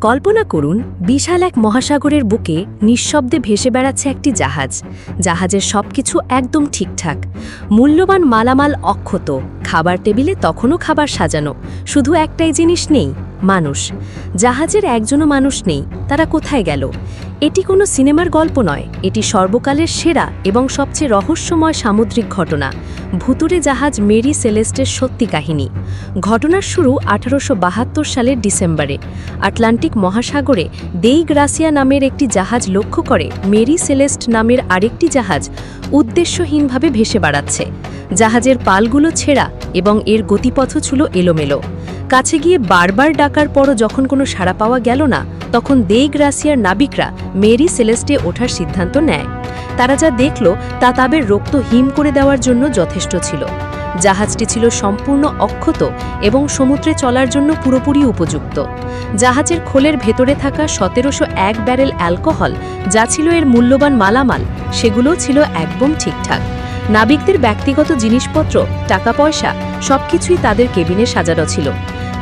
কল্পনা করুন, বিশাল এক মহাসাগরের বুকে নিঃশব্দে ভেসে বেড়াচ্ছে একটি জাহাজ। জাহাজের সবকিছু একদম ঠিকঠাক। মূল্যবান মালামাল অক্ষত। খাবার টেবিলে তখনও খাবার সাজানো। শুধু একটাই জিনিস নেই মানুষ। জাহাজের একজনও মানুষ নেই, তারা কোথায় গেল? এটি কোনো সিনেমার গল্প নয়, এটি সর্বকালের সেরা এবং সবচেয়ে রহস্যময় সামুদ্রিক ঘটনা ভুতুরে জাহাজ মেরি সেলেস্টের সত্যি কাহিনী। ঘটনার শুরু আঠারোশো বাহাত্তর সালের ডিসেম্বরে। আটলান্টিক মহাসাগরে দেই গ্রাসিয়া নামের একটি জাহাজ লক্ষ্য করে মেরি সেলেস্ট নামের আরেকটি জাহাজ উদ্দেশ্যহীনভাবে ভেসে বেড়াচ্ছে। জাহাজের পালগুলো ছেঁড়া এবং এর গতিপথ ছিল এলোমেলো। কাছে গিয়ে বারবার ডাকার পরও যখন কোনো সাড়া পাওয়া গেল না, তখন দেই গ্রাসিয়ার নাবিকরা মেরি সেলেস্টে ওঠার সিদ্ধান্ত নেয়। তারা যা দেখল তা তাদের রক্ত হিম করে দেওয়ার জন্য যথেষ্ট ছিল। জাহাজটি ছিল সম্পূর্ণ অক্ষত এবং সমুদ্রে চলার জন্য পুরোপুরি উপযুক্ত। জাহাজের খোলের ভেতরে থাকা সতেরোশো এক ব্যারেল অ্যালকোহল, যা ছিল এর মূল্যবান মালামাল, সেগুলোও ছিল একদম ঠিকঠাক। নাবিকদের ব্যক্তিগত জিনিসপত্র, টাকা পয়সা, সবকিছুই তাদের কেবিনে সাজানো ছিল।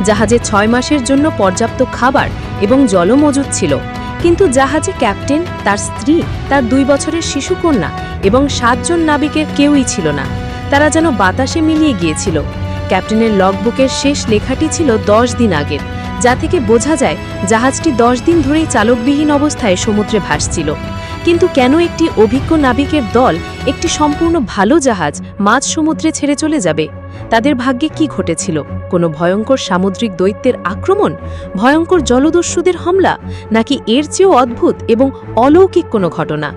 জাহাজে ছয় মাসের জন্য পর্যাপ্ত খাবার এবং জলও মজুদ ছিল। কিন্তু জাহাজে ক্যাপ্টেন, তার স্ত্রী, তার দুই বছরের শিশুকন্যা এবং সাতজন নাবিকের কেউই ছিল না। তারা যেন বাতাসে মিলিয়ে গিয়েছিল। ক্যাপ্টেনের লগবুকের শেষ লেখাটি ছিল দশ দিন আগের, যা থেকে বোঝা যায় জাহাজটি দশ দিন ধরেই চালকবিহীন অবস্থায় সমুদ্রে ভাসছিল। কিন্তু কেন একটি অভিজ্ঞ নাবিকের দল একটি সম্পূর্ণ ভালো জাহাজ মাঝ সমুদ্রে ছেড়ে চলে যাবে। তাদের ভাগ্যে কি ঘটেছিল? কোনো ভয়ঙ্কর সামুদ্রিক দৈত্যের আক্রমণ? ভয়ঙ্কর জলদস্যুদের হামলা? নাকি এর চেয়েও অদ্ভুত এবং অলৌকিক কোনো ঘটনা?